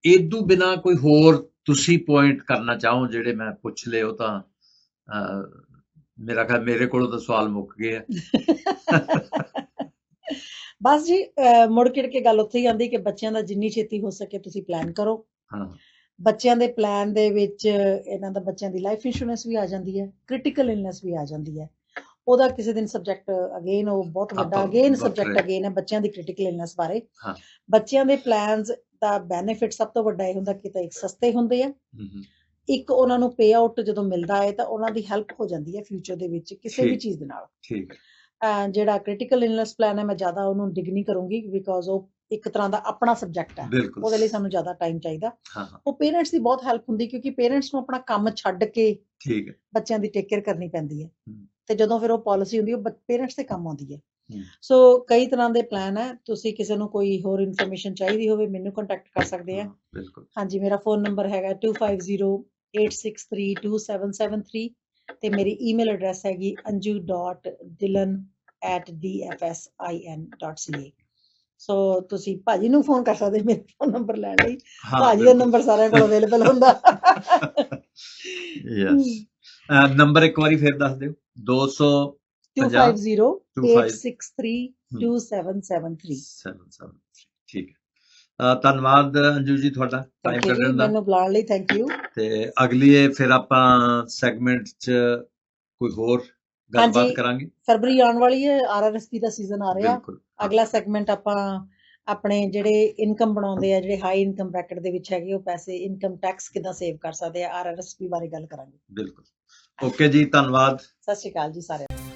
ਇਦੋਂ ਬਿਨਾ ਕੋਈ ਹੋਰ ਤੁਸੀਂ ਪੁਆਇੰਟ ਕਰਨਾ ਚਾਹੋ ਜਿਹੜੇ ਮੈਂ ਪੁੱਛ ਲਏ ਉਹ ਤਾਂ ਮੇਰਾ ਖਿਆਲ ਮੇਰੇ ਕੋਲੋਂ ਤਾਂ ਸਵਾਲ ਮੁੱਕ ਗਏ ਆ। ਬਸ ਜੀ ਮੁੜ ਕਿੜ ਕੇ ਗੱਲ ਉੱਥੇ ਹੀ ਆਉਂਦੀ ਕਿ ਬੱਚਿਆਂ ਦਾ ਜਿੰਨੀ ਛੇਤੀ ਹੋ ਸਕੇ ਤੁਸੀਂ ਪਲਾਨ ਕਰੋ। ਹਾਂ। ਬੱਚਿਆਂ ਦੇ ਪਲਾਨ ਦੇ ਵਿੱਚ ਇਹਨਾਂ ਦਾ ਬੱਚਿਆਂ ਦੀ ਲਾਈਫ ਇੰਸ਼ੋਰੈਂਸ ਵੀ ਆ ਜਾਂਦੀ ਹੈ ਕ੍ਰਿਟੀਕਲ ਇਲਨੈਸ ਵੀ ਆ ਜਾਂਦੀ ਹੈ। ਉਹਦਾ ਕਿਸੇ ਦਿਨ ਸਬਜੈਕਟ ਅਗੇਨ ਉਹ ਬਹੁਤ ਵੱਡਾ ਅਗੇਨ ਸਬਜੈਕਟ ਅਗੇਨ ਹੈ ਬੱਚਿਆਂ ਦੀ ਕ੍ਰਿਟੀਕਲ ਇਲਨੈਸ ਬਾਰੇ। ਹਾਂ। ਬੱਚਿਆਂ ਦੇ ਪਲਾਨਸ ਦਾ ਬੈਨੀਫਿਟ ਸਭ ਤੋਂ ਵੱਡਾ ਇਹ ਹੁੰਦਾ ਕਿ ਤਾਂ ਇੱਕ ਸਸਤੇ ਹੁੰਦੇ ਆ। ਇੱਕ ਉਹਨਾਂ ਨੂੰ ਪੇ ਆਊਟ ਜਦੋਂ ਮਿਲਦਾ ਹੈ ਤਾਂ ਉਹਨਾਂ ਦੀ ਹੈਲਪ ਹੋ ਜਾਂਦੀ ਹੈ ਫਿਊਚਰ ਦੇ ਵਿੱਚ ਕਿਸੇ ਵੀ। ਚੀਜ਼ ਦੇ ਨਾਲ। ਠੀਕ ਜਿਹੜਾ ਕ੍ਰਿਟੀਕਲ ਇਲਨੈਸ ਪਲਾਨ ਹੈ ਮੈਂ ਜ਼ਿਆਦਾ ਉਹਨੂੰ ਡਿਗ ਨਹੀਂ ਕਰੂੰਗੀ ਬਿਕੋਜ਼ ਉਹ ਇੱਕ ਤਰ੍ਹਾਂ ਦਾ ਆਪਣਾ ਸਬਜੈਕਟ ਹੈ। ਉਹਦੇ ਲਈ ਸਾਨੂੰ ਜ਼ਿਆਦਾ ਟਾਈਮ ਚਾਹੀਦਾ। ਉਹ ਪੇਰੈਂਟਸ ਦੀ ਬਹੁਤ ਹੈਲਪ ਹੁੰਦੀ ਕਿਉਂਕਿ ਪੇਰੈਂਟਸ ਨੂੰ ਆਪਣਾ ਕੰਮ ਛੱਡ ਕੇ ਠੀਕ ਹੈ। ਬੱਚਿਆਂ ਦੀ ਟੇਕ ਕੇਅਰ ਕਰਨੀ ਪੈਂਦੀ ਹੈ। ਤੇ ਜਦੋਂ ਫਿਰ ਉਹ ਪਾਲਿਸੀ ਹੁੰਦੀ ਉਹ ਪੇਰੈਂਟਸ ਦੇ ਕੰਮ ਆਉਂਦੀ ਹੈ। ਸੋ ਕਈ ਤਰ੍ਹਾਂ ਦੇ ਪਲਾਨ ਹੈ ਤੁਸੀਂ ਕਿਸੇ ਨੂੰ ਕੋਈ ਹੋਰ ਇਨਫੋਰਮੇਸ਼ਨ ਚਾਹੀਦੀ ਹੋਵੇ ਮੈਨੂੰ ਕੰਟੈਕਟ ਕਰ ਸਕਦੇ ਆ। ਬਿਲਕੁਲ। ਹਾਂਜੀ ਮੇਰਾ ਫੋਨ ਨੰਬਰ ਹੈਗਾ 2508632773 ਤੇ ਮੇਰੀ ਈਮੇਲ ਐਡਰੈਸ ਹੈਗੀ anju.dilan@dfsin.ca ਸੋ ਤੁਸੀਂ ਭਾਜੀ ਨੂੰ ਫੋਨ ਕਰ ਸਕਦੇ ਮੇਰੇ ਫੋਨ ਨੰਬਰ ਲੈਣ ਲਈ। ਭਾਜੀ ਦਾ ਨੰਬਰ ਸਾਰਿਆਂ ਕੋਲ ਅਵੇਲੇਬਲ ਹੁੰਦਾ। ਯੈਸ ਨੰਬਰ ਇੱਕ ਵਾਰੀ ਫੇਰ ਦੱਸ ਦਿਓ। 200 2508632773 ਠੀਕ ਹੈ। ਅਹ ਧੰਨਵਾਦ ਅੰਜੂ ਜੀ ਤੁਹਾਡਾ ਟਾਈਮ ਕੱਢਣ ਦਾ। ਮੈਨੂੰ ਬੁਲਾਉਣ ਲਈ ਥੈਂਕ ਯੂ ਤੇ ਅਗਲੀ ਇਹ ਫਿਰ ਆਪਾਂ ਸੈਗਮੈਂਟ ਚ ਕੋਈ ਹੋਰ ਗੱਲਬਾਤ। ਕਰਾਂਗੇ। ਫਰਵਰੀ ਆਉਣ ਵਾਲੀ ਹੈ ਆਰਆਰਐਸਪੀ ਦਾ ਸੀਜ਼ਨ ਆ ਰਿਹਾ। ਅਗਲਾ ਸੈਗਮੈਂਟ ਆਪਾਂ ਆਪਣੇ ਜਿਹੜੇ ਇਨਕਮ ਬਣਾਉਂਦੇ ਆ ਜਿਹੜੇ ਹਾਈ ਇਨਕਮ ਬ੍ਰੈਕਟ ਦੇ ਵਿੱਚ ਹੈਗੇ ਉਹ ਪੈਸੇ ਇਨਕਮ ਟੈਕਸ ਕਿਦਾਂ ਸੇਵ ਕਰ ਸਕਦੇ ਆ ਆਰਆਰਐਸਪੀ ਬਾਰੇ ਗੱਲ ਕਰਾਂਗੇ। ਬਿਲਕੁਲ। ਓਕੇ ਜੀ ਧੰਨਵਾਦ। ਸਤਿ ਸ਼੍ਰੀ ਅਕਾਲ ਜੀ ਸਾਰਿਆਂ